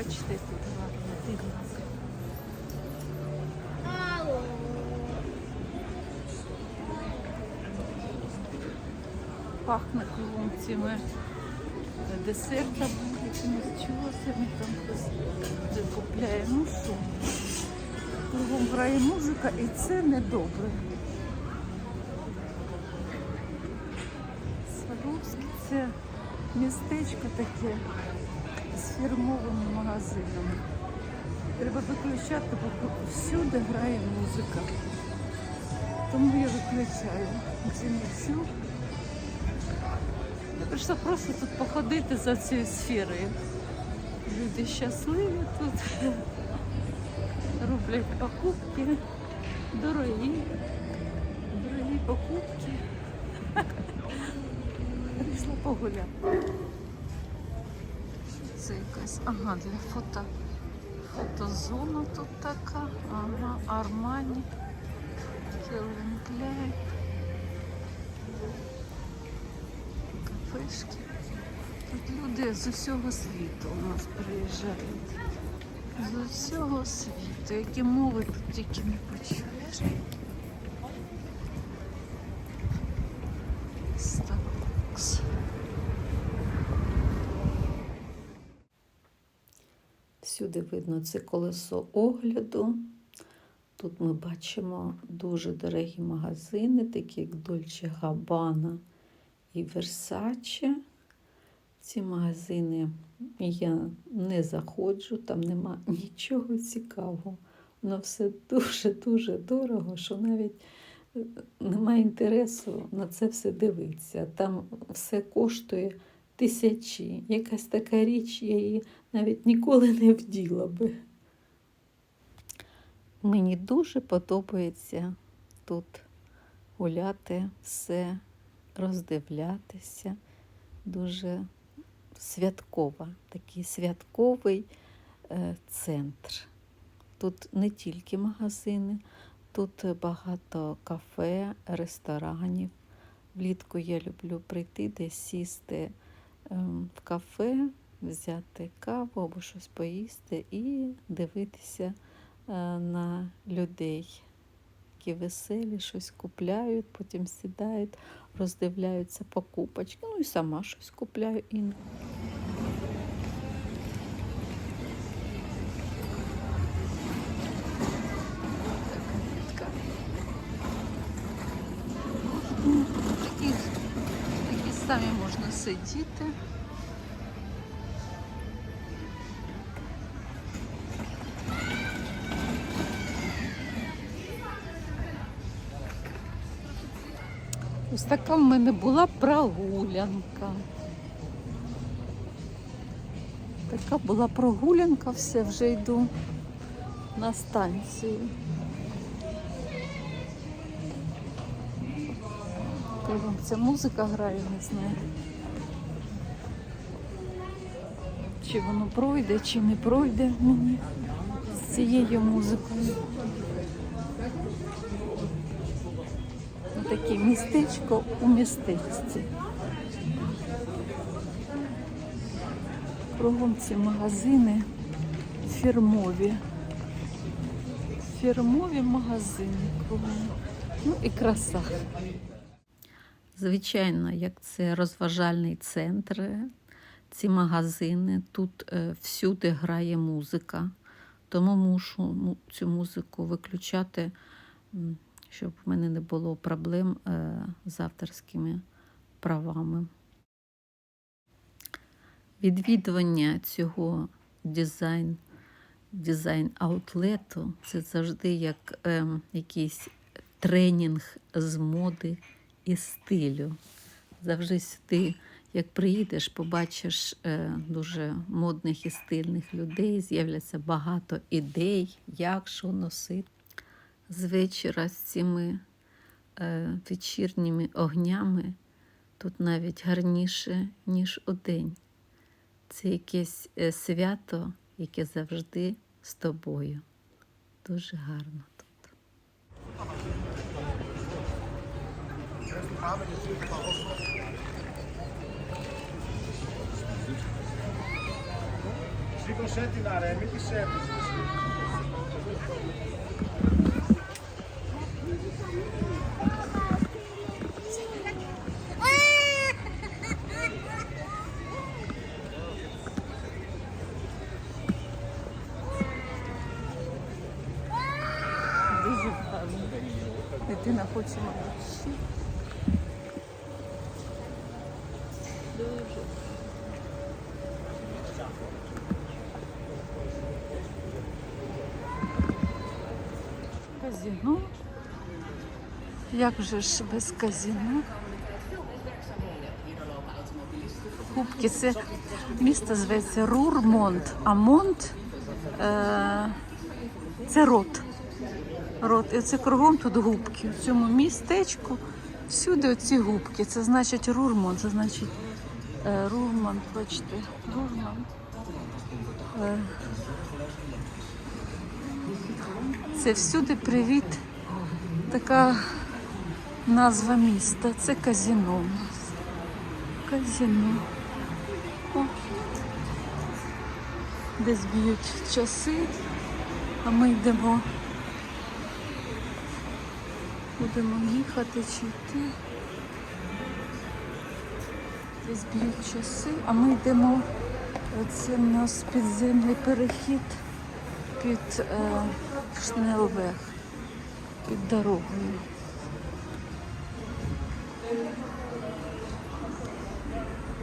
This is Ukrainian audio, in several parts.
Бачите, тут гарно дивно. Пахне кругом цими десертами, якимись чогосами там хтось купляє. Ну що, кругом грає музика і це недобре. Сваровське це містечко таке фірмовими магазинами. Треба виключати, бо всюди грає музика. Тому я виключаю. Чув. Я прийшла просто тут походити за цією сферою. Люди щасливі тут. Роблять покупки. Дорогі. Дорогі покупки. Прийшла погуляти. Якась, ага, для фото. Фотозона тут така. Ага, Армані. Келвін Кляйн. Кафешки. Тут люди з усього світу у нас приїжджають. З усього світу. Які мови тут тільки не почуєш. Всюди видно це колесо огляду. Тут ми бачимо дуже дорогі магазини, такі як Dolce Gabbana і Versace. Ці магазини я не заходжу, там нема нічого цікавого. Воно все дуже-дуже дорого, що навіть е, немає інтересу на це все дивитися. Там все коштує тисячі. Якась така річ, я її навіть ніколи не вділа би. Мені дуже подобається тут гуляти, все роздивлятися. Дуже святкова, такий святковий е, центр. Тут не тільки магазини, тут багато кафе, ресторанів. Влітку я люблю прийти десь сісти ем, в кафе, взяти каву або щось поїсти і дивитися е, на людей, які веселі, щось купляють, потім сідають, роздивляються покупочки. Ну і сама щось купляю інколи. Такі, самі можна сидіти. Ось така в мене була прогулянка. Така була прогулянка, все, вже йду на станцію. Кругом ця музика грає, не знаю. Чи воно пройде, чи не пройде мені з цією музикою. Таке містечко у містечці. Кругом ці магазини фірмові. Фірмові магазини кругом. Ну і краса. Звичайно, як це розважальний центр, ці магазини, тут е, всюди грає музика, тому мушу цю музику виключати, щоб в мене не було проблем е, з авторськими правами. Відвідування цього дизайн, дизайн аутлету це завжди як ем, якийсь тренінг з моди і стилю. Завжди сюди, як приїдеш, побачиш е, дуже модних і стильних людей, з'являться багато ідей, як що носити. З вечора з цими е, вечірніми огнями тут навіть гарніше, ніж удень. Це якесь е, свято, яке завжди з тобою. Дуже гарно тут. Ricoscetti in area, metti sempre. Хоче мабуть. Дуже. Казіно. Як же ж без казіно? Кубки це місто зветься Рурмонт, а Монт е, це рот. Рот. І це кругом тут губки. В цьому містечку всюди оці губки. Це значить Рурмонт, це значить е, Рурмонт, бачите, Рурмонт. Е, це всюди привіт. Така назва міста. Це казіно. Казіно. О. Десь б'ють часи, а ми йдемо. Будемо їхати чи йти. Десь б'ють часи, а ми йдемо. Це у нас підземний перехід під е, Шнелвег, під дорогою.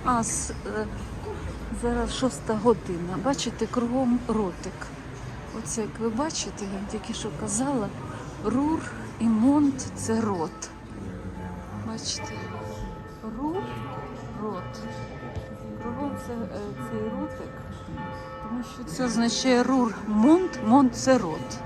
А з, е, зараз шоста година. Бачите, кругом ротик. Оце, як ви бачите, я тільки що казала, рур і монт це рот. Бачите? Рур, рот. Кругом це, е, цей ротик, тому що це означає рур, монт, монт це рот.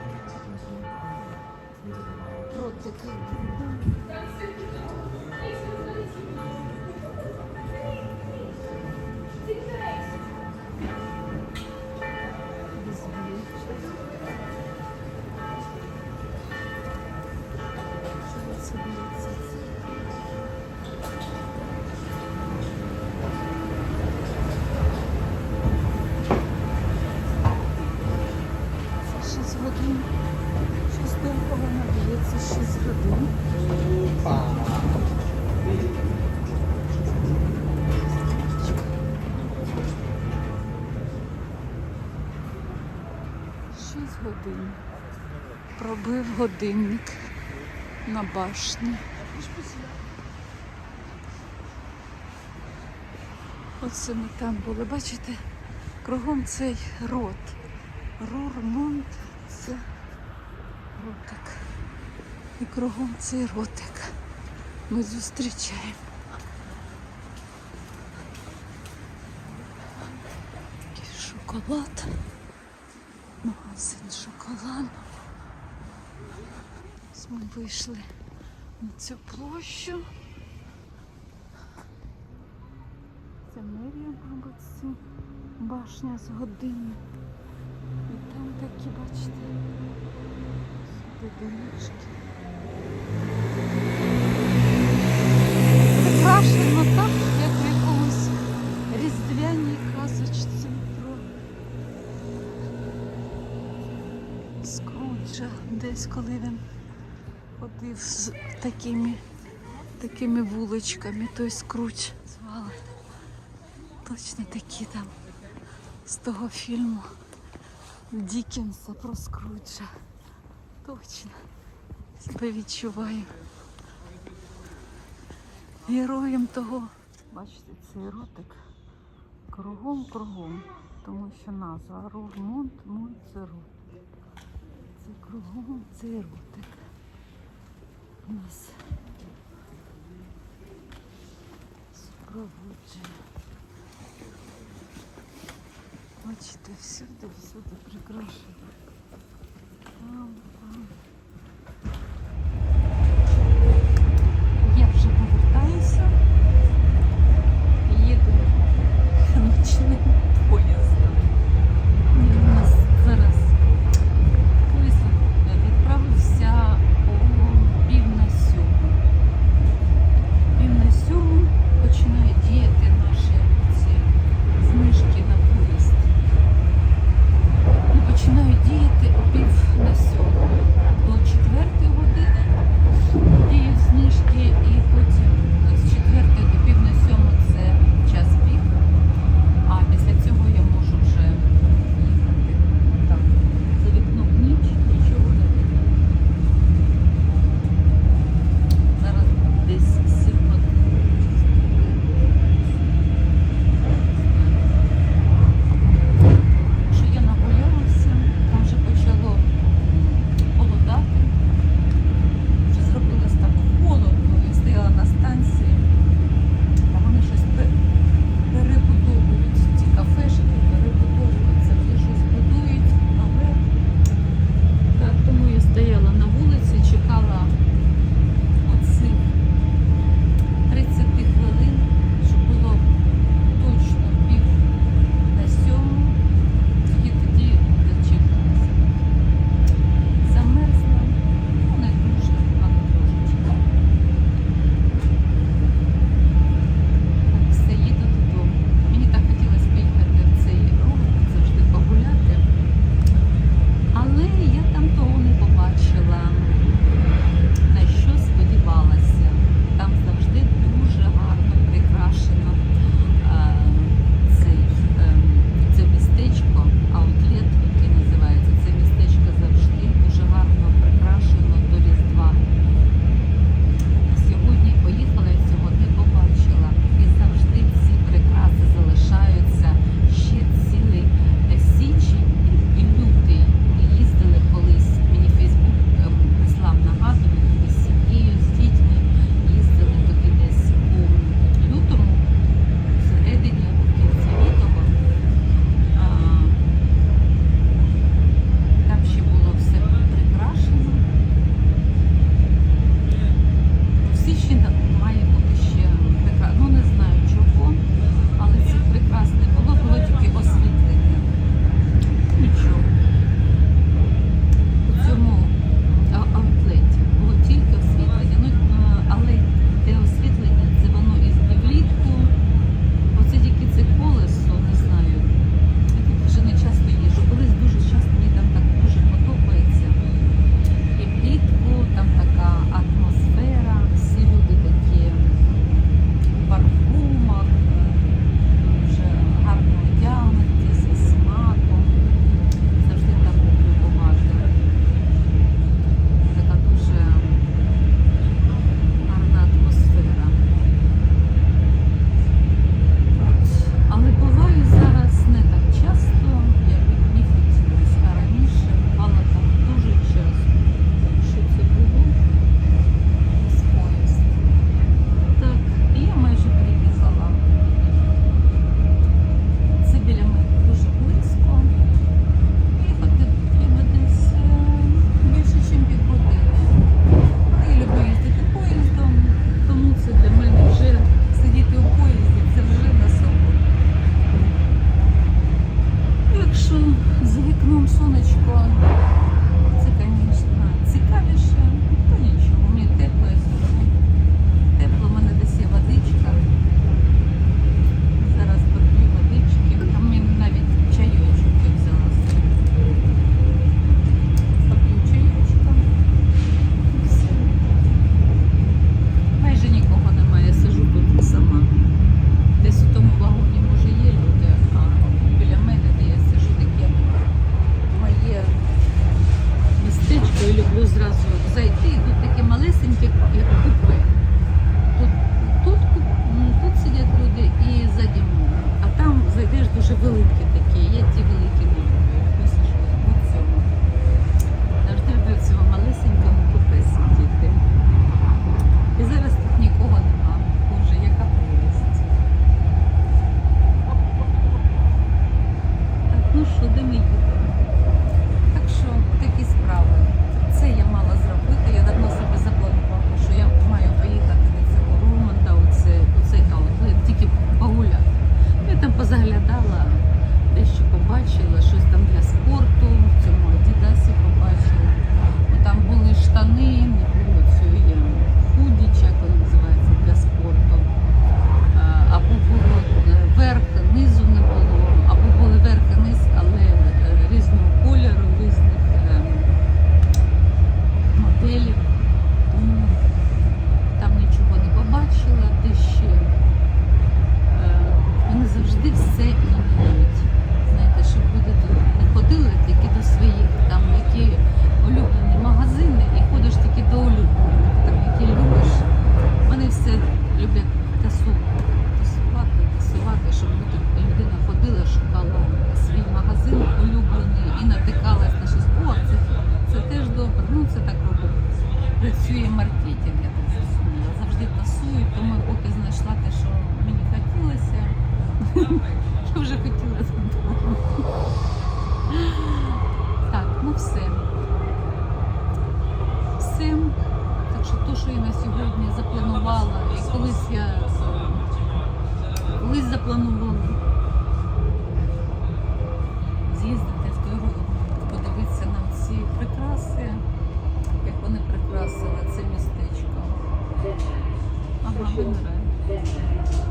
6 годин. Пробив годинник на башні. Оце ми там були. Бачите, кругом цей рот. Рурмонт це ротик. І кругом цей ротик. Ми зустрічаємо. Такий Шоколад. Магазин шоколаду. Ми вийшли на цю площу. Це мерія, мабуть, ці башня з годинник. І там такі, бачите, будиночки. Скруджа. Десь коли він ходив з такими, такими вуличками, той Скрудж звали. Точно такі там з того фільму Дікенса про Скруджа. Точно. Себе відчуваю. Героєм того. Бачите, цей ротик кругом-кругом, тому що назва Рурмонт, Монт це рот. Це кругом цей ротик. У нас супроводжує. Бачите, всюди, всюди прикрашено. Ага, вимирає. Ну,